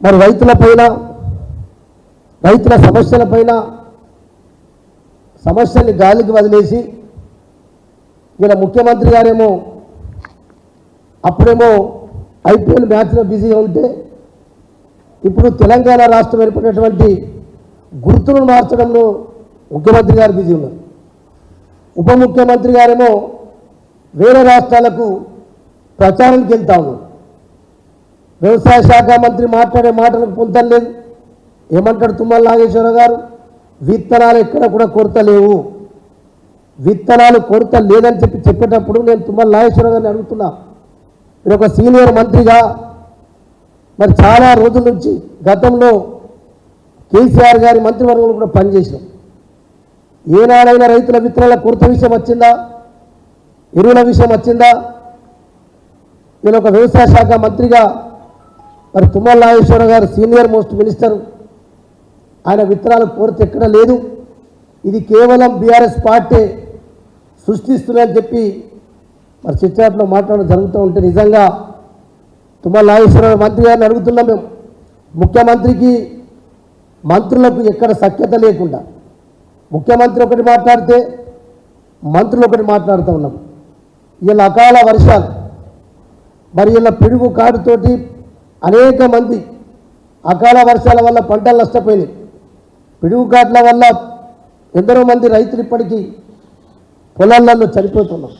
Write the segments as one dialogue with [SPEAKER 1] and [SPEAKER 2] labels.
[SPEAKER 1] మరి రైతులపైన రైతుల సమస్యలపైన సమస్యల్ని గాలికి వదిలేసి ఇలా ముఖ్యమంత్రి గారేమో అప్పుడేమో ఐపీఎల్ మ్యాచ్లో బిజీగా ఉంటే ఇప్పుడు తెలంగాణ రాష్ట్రం ఏర్పడినటువంటి గుర్తులను మార్చడంలో ముఖ్యమంత్రి గారు బిజీ ఉన్నారు. ఉప ముఖ్యమంత్రి గారేమో వేరే రాష్ట్రాలకు ప్రచారానికి వెళ్తా ఉన్నారు. వ్యవసాయ శాఖ మంత్రి మాట్లాడే మాటలకు పొంతం లేదు. ఏమంటాడు తుమ్మల నాగేశ్వర గారు? విత్తనాలు ఎక్కడ కూడా కొరత లేవు. విత్తనాలు కొరత లేదని చెప్పి చెప్పేటప్పుడు నేను తుమ్మల నాగేశ్వర గారిని అడుగుతున్నా. మీరు ఒక సీనియర్ మంత్రిగా మరి చాలా రోజుల నుంచి గతంలో కేసీఆర్ గారి మంత్రివర్గంలో కూడా పనిచేశాం ఏనాడైనా రైతుల విత్తనాల కొరత విషయం వచ్చిందా? ఎరువుల విషయం వచ్చిందా? నేను ఒక వ్యవసాయ శాఖ మంత్రిగా మరి తుమ్మల నాగేశ్వర గారు సీనియర్ మోస్ట్ మినిస్టర్. ఆయన విత్తనాల కొరత ఎక్కడ లేదు. ఇది కేవలం బీఆర్ఎస్ పార్టీ సృష్టిస్తుందని చెప్పి మరి చిట్చాట్లో మాట్లాడడం జరుగుతూ ఉంటే నిజంగా తుమ్మల నాగేశ్వరరావు మంత్రి గారిని అడుగుతున్నాం మేము. ముఖ్యమంత్రికి మంత్రులకు ఎక్కడ సఖ్యత లేకుండా. ముఖ్యమంత్రి ఒకటి మాట్లాడితే మంత్రులు ఒకటి మాట్లాడుతూ ఉన్నాం. వీళ్ళ అకాల వర్షాలు మరి వీళ్ళ పిడుగు కాడుతోటి అనేక మంది అకాల వర్షాల వల్ల పంటలు నష్టపోయినాయి. పిడుగు కాట్ల వల్ల ఎందరో మంది రైతులు ఇప్పటికీ పొలాలలో చనిపోతున్నారు.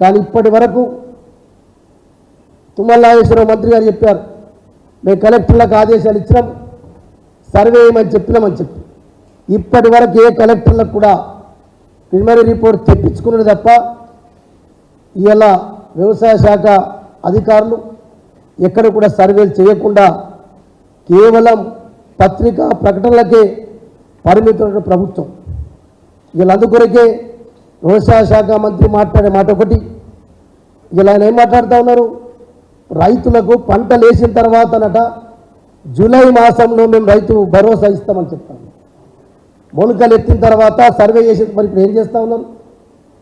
[SPEAKER 1] కానీ ఇప్పటి వరకు తుమ్మల నాగేశ్వరరావు మంత్రి గారు చెప్పారు మేము కలెక్టర్లకు ఆదేశాలు ఇచ్చినాం సర్వే చేయమని చెప్పినామని చెప్పి. ఇప్పటి వరకు ఏ కలెక్టర్లకు కూడా ప్రిలిమినరీ రిపోర్ట్ తెప్పించుకున్నది తప్ప ఇలా వ్యవసాయ శాఖ అధికారులు ఎక్కడ కూడా సర్వేలు చేయకుండా కేవలం పత్రికా ప్రకటనలకే పరిమితమైన ప్రభుత్వం. వీళ్ళందుకొరకే వ్యవసాయ శాఖ మంత్రి మాట్లాడే మాట ఒకటి. ఇలా ఆయన ఏం మాట్లాడుతూ ఉన్నారు? రైతులకు పంటలు వేసిన తర్వాతనట జూలై మాసంలో మేము రైతు భరోసా ఇస్తామని చెప్తాము మొలకలు ఎత్తిన తర్వాత సర్వే చేసిన మరి ఇప్పుడు ఏం చేస్తూ ఉన్నారు?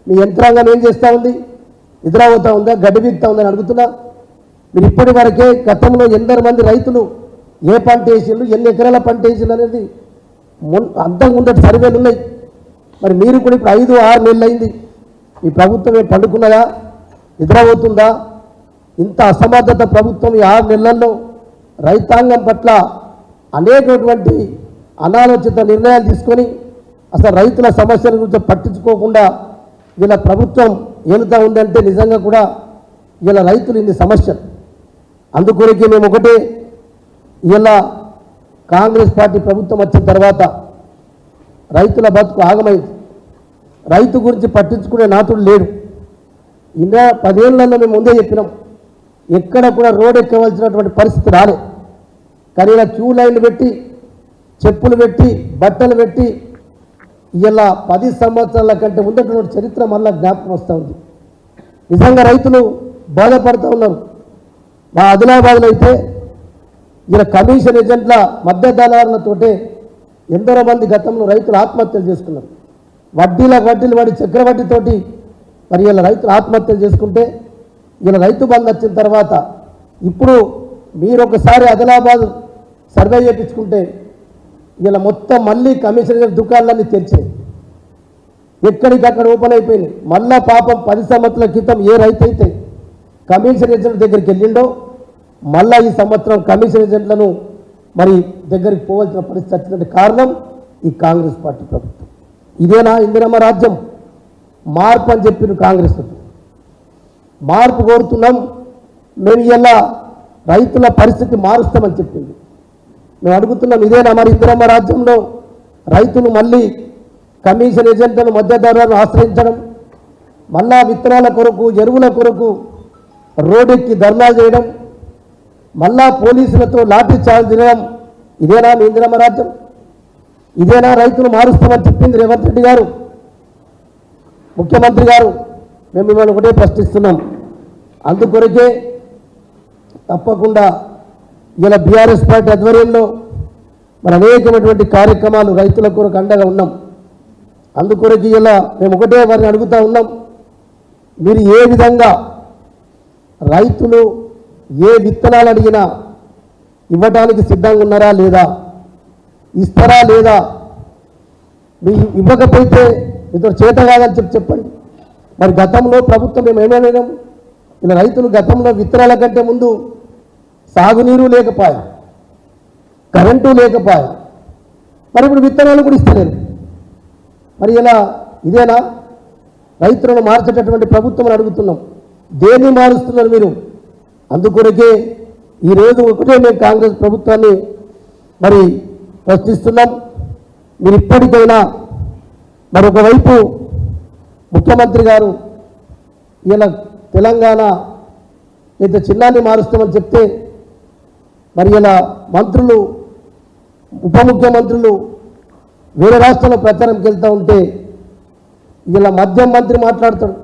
[SPEAKER 1] మీ యంత్రాంగం ఏం చేస్తూ ఉంది? నిద్రపోతూ ఉందా? గడ్డి బీగుతూ ఉందని అడుగుతున్నా. మీరు ఇప్పటి వరకే గతంలో ఎందరు మంది రైతులు ఏ పంట వేసిండ్రు ఎన్ని ఎకరాల పంట వేసిండ్రు అనేది మున్ అంతకు ముందటి సర్వేలు ఉన్నాయి. మరి మీరు కూడా ఇప్పుడు ఐదు ఆరు నెలలు అయింది ఈ ప్రభుత్వం ఏం పండుకున్నదా? నిద్రపోతుందా? ఇంత అసమర్థత ప్రభుత్వం ఈ ఆరు నెలల్లో రైతాంగం పట్ల అనేకటువంటి అనాలోచిత నిర్ణయాలు తీసుకొని అసలు రైతుల సమస్యల గురించి పట్టించుకోకుండా ఇలా ప్రభుత్వం ఏలుతా ఉందంటే నిజంగా కూడా ఇలా రైతులు ఇన్ని సమస్యలు. అందుకొరకే మేము ఒకటే ఇలా కాంగ్రెస్ పార్టీ ప్రభుత్వం వచ్చిన తర్వాత రైతుల బతుకు ఆగమైంది రైతు గురించి పట్టించుకునే నాతుడు లేడు. ఇంకా పదేళ్ళలో మేము ముందే చెప్పినాం ఎక్కడ కూడా రోడ్ ఎక్కవలసినటువంటి పరిస్థితి రాలే. కానీ ఇలా క్యూ లైన్లు పెట్టి చెప్పులు పెట్టి బట్టలు పెట్టి ఇలా పది సంవత్సరాల కంటే ఉన్నటువంటి చరిత్ర మళ్ళీ జ్ఞాపకం వస్తూ ఉంది. నిజంగా రైతులు బాధపడుతూ ఉన్నారు. మా ఆదిలాబాద్లో అయితే ఇలా కమిషన్ ఏజెంట్ల మధ్యధనాలతోటే ఎందరో మంది గతంలో రైతులు ఆత్మహత్యలు చేసుకున్నారు. వడ్డీల వడ్డీలు వాడి చక్రవడ్డీతోటి మరి ఇలా రైతులు ఆత్మహత్యలు చేసుకుంటే ఇలా రైతు బంధు వచ్చిన తర్వాత ఇప్పుడు మీరు ఒకసారి ఆదిలాబాద్ సర్వే చేయించుకుంటే ఇలా మొత్తం మళ్ళీ కమిషన్ దుకాణాలన్నీ తెరిచాయి. ఎక్కడికక్కడ ఓపెన్ అయిపోయినాయి. మళ్ళా పాపం పది సంవత్సరాల క్రితం ఏ రైతు అయితే కమిషన్ ఏజెంట్ దగ్గరికి వెళ్ళిండో మళ్ళా ఈ సంవత్సరం కమిషన్ ఏజెంట్లను మరి దగ్గరికి పోవాల్సిన పరిస్థితి వచ్చినట్టు కారణం ఈ కాంగ్రెస్ పార్టీ ప్రభుత్వం. ఇదేనా ఇందిరమ్మ రాజ్యం? మార్పు అని చెప్పిన కాంగ్రెస్ మార్పు కోరుతున్నాం మేము ఇలా రైతుల పరిస్థితి మారుస్తామని చెప్పింది. మేము అడుగుతున్నాం ఇదేనా మరి ఇందిరమ్మ రాజ్యంలో రైతులు మళ్ళీ కమిషన్ ఏజెంట్లను మధ్యధరలను ఆశ్రయించడం మళ్ళా విత్తనాల కొరకు ఎరువుల కొరకు రోడ్డెక్కి ధర్నా చేయడం మళ్ళా పోలీసులతో లాఠీ చార్జ్ తినడం ఇదేనా మీ ఇందిరమ్మ రాజ్యం ఇదేనా రైతులు మారుస్తామని చెప్పింది రేవంత్ రెడ్డి గారు? ముఖ్యమంత్రి గారు మేము మిమ్మల్ని ఒకటే ప్రశ్నిస్తున్నాం. అందుకొరకే తప్పకుండా ఇలా బీఆర్ఎస్ పార్టీ ఆధ్వర్యంలో మన అనేకమైనటువంటి కార్యక్రమాలు రైతుల కొరకు అండగా ఉన్నాం. అందుకొరకు ఇలా మేము ఒకటే వారిని అడుగుతా ఉన్నాం. మీరు ఏ విధంగా రైతులు ఏ విత్తనాలు అడిగినా ఇవ్వటానికి సిద్ధంగా ఉన్నారా లేదా? ఇస్తారా లేదా? మీ ఇవ్వకపోతే మీతో చేత కాదని చెప్పి చెప్పండి. మరి గతంలో ప్రభుత్వం మేము ఏమైనాం ఇలా రైతులు గతంలో విత్తనాల కంటే ముందు సాగునీరు లేకపోయా? కరెంటు లేకపోయా? మరి ఇప్పుడు విత్తనాలు కూడా ఇస్తలేరు. మరి ఇలా ఇదేనా? రైతులను మార్చేటటువంటి ప్రభుత్వం అడుగుతున్నాం. దేన్ని మారుస్తున్నారు మీరు? అందుకొరకే ఈరోజు ఒకటే మేము కాంగ్రెస్ ప్రభుత్వాన్ని మరి ప్రశ్నిస్తున్నాం. మీరు ఇప్పటికైనా మరొకవైపు ముఖ్యమంత్రి గారు ఈయన తెలంగాణ ఇంత చిన్నాన్ని మారుస్తామని చెప్తే మరి ఇలా మంత్రులు ఉప ముఖ్యమంత్రులు వేరే రాష్ట్రంలో ప్రచారంకి వెళ్తూ ఉంటే ఇలా మద్యం మంత్రి మాట్లాడతాడు.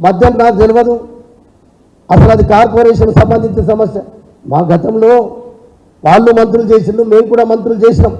[SPEAKER 1] మద్యం నాకు తెలియదు అసలు అది కార్పొరేషన్ సంబంధించిన సమస్య. మా గతంలో వాళ్ళు మంత్రులు చేసిండ్రు మేము కూడా మంత్రులు చేసినాం.